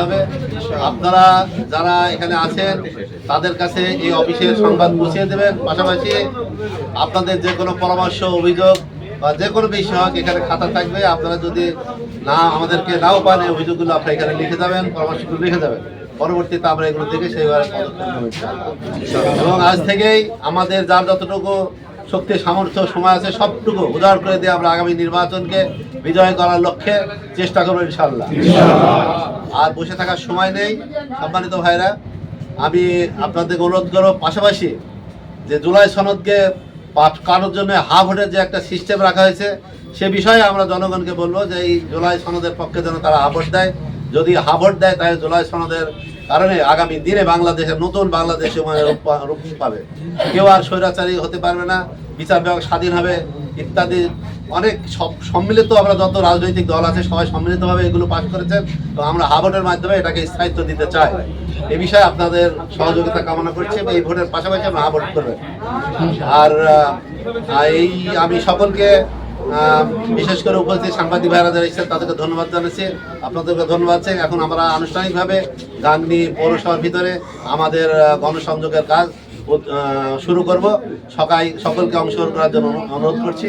হবে আপনারা যারা এখানে আছেন, তাদের কাছে এই অফিসের সংবাদ পৌঁছে দেবেন। পাশাপাশি আপনাদের যে কোনো পরামর্শ, অভিযোগ বা যে কোনো বিষয় এখানে খাতা থাকবে। আপনারা যদি না আমাদেরকে নাও পান, এই অভিযোগগুলো আপনারা এখানে লিখে যাবেন, পরামর্শগুলো লিখে যাবেন। পরবর্তীতে আমরা এগুলো দেখে সেইভাবে। এবং আজ থেকেই আমাদের যার যতটুকু শক্তি, সামর্থ্য, সময় আছে, সবটুকু উদার করে দিয়ে আমরা আগামী নির্বাচনকে বিজয় করার লক্ষ্যে চেষ্টা করব ইনশাল্লাহ আর বসে থাকার সময় নেই, সম্মানিত ভাইরা আমি আপনাদেরকে অনুরোধ করব পাশাপাশি যে জুলাই সনদকে পাঠ কারোর জন্য হা ভোটের যে একটা সিস্টেম রাখা হয়েছে, সে বিষয়ে আমরা জনগণকে বলব যে এই জুলাই সনদের পক্ষে যেন তারা হা ভোট দেয়। যদি হা ভোট দেয়, তাহলে জুলাই সনদের কারণে আগামী দিনে বাংলাদেশের নতুন বাংলাদেশ রূপ পাবে। কেউ আর স্বৈরাচারী হতে পারবে না, বিচার বিভাগ স্বাধীন হবে, ইত্যাদি অনেক সব সম্মিলিত আমরা যত রাজনৈতিক দল আছে, সবাই সম্মিলিতভাবে এগুলো পাশ করেছেন। তো আমরা হা ভোটের মাধ্যমে এটাকে স্থায়িত্ব দিতে চাই। এ বিষয়ে আপনাদের সহযোগিতা কামনা করছি এবং এই ভোটের পাশাপাশি আমরা হা ভোট করবেন আর এই আমি সকলকে বিশেষ করে উপস্থিত সাংবাদিক ভাইরা যারা এসেছেন, তাদেরকে ধন্যবাদ জানাচ্ছি। আপনাদেরকে ধন্যবাদ চাই এখন আমরা আনুষ্ঠানিকভাবে গাংনি পৌরসভার ভিতরে আমাদের গণসংযোগের কাজ শুরু করব। সকাই সকলকে অংশগ্রহণ করার জন্য অনুরোধ করছি।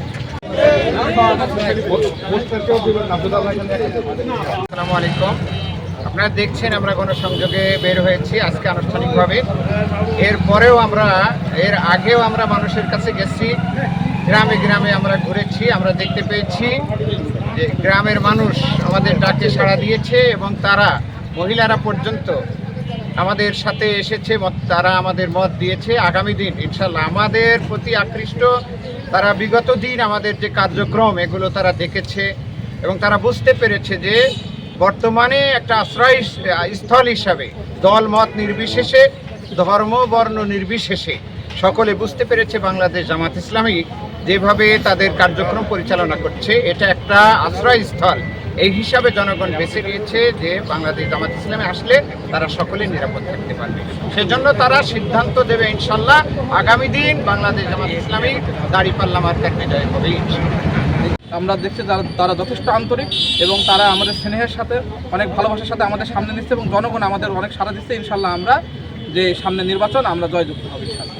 আসসালামু আলাইকুম আপনারা দেখছেন আমরা গণসংযোগে বের হয়েছি আজকে আনুষ্ঠানিকভাবে। এরপরেও আমরা, এর আগেও আমরা মানুষের কাছে গেছি। গ্রামে গ্রামে আমরা ঘুরেছি, আমরা দেখতে পেয়েছি যে গ্রামের মানুষ আমাদের ডাকে সাড়া দিয়েছে এবং তারা, মহিলারা পর্যন্ত আমাদের সাথে এসেছে তারা আমাদের মত দিয়েছে। আগামী দিন ইনশাল্লাহ আমাদের প্রতি আকৃষ্ট তারা বিগত দিন আমাদের যে কার্যক্রম, এগুলো তারা দেখেছে এবং তারা বুঝতে পেরেছে যে বর্তমানে একটা আশ্রয় স্থল হিসাবে, দল, মত নির্বিশেষে, ধর্ম, বর্ণ নির্বিশেষে সকলে বুঝতে পেরেছে বাংলাদেশ জামাত ইসলামী যেভাবে তাদের কার্যক্রম পরিচালনা করছে। এটা একটা আশ্রয়স্থল এই হিসাবে জনগণ বেছে নিয়েছে যে বাংলাদেশ জামাত ইসলামে আসলে তারা সকলে নিরাপদ থাকতে পারবে। সেজন্য তারা সিদ্ধান্ত দেবে ইনশাল্লাহ, আগামী দিন বাংলাদেশ জামাত ইসলামী দাঁড়িপাল্লা মার্কার বিজয় হবে আমরা দেখছি যারা তারা যথেষ্ট আন্তরিক এবং তারা আমাদের স্নেহের সাথে, অনেক ভালোবাসার সাথে আমাদের সামনে নিচ্ছে এবং জনগণ আমাদের অনেক সাড়া দিচ্ছে। ইনশাল্লাহ আমরা যে সামনে নির্বাচন, আমরা জয়যুক্ত হবে ইনশাল্লাহ।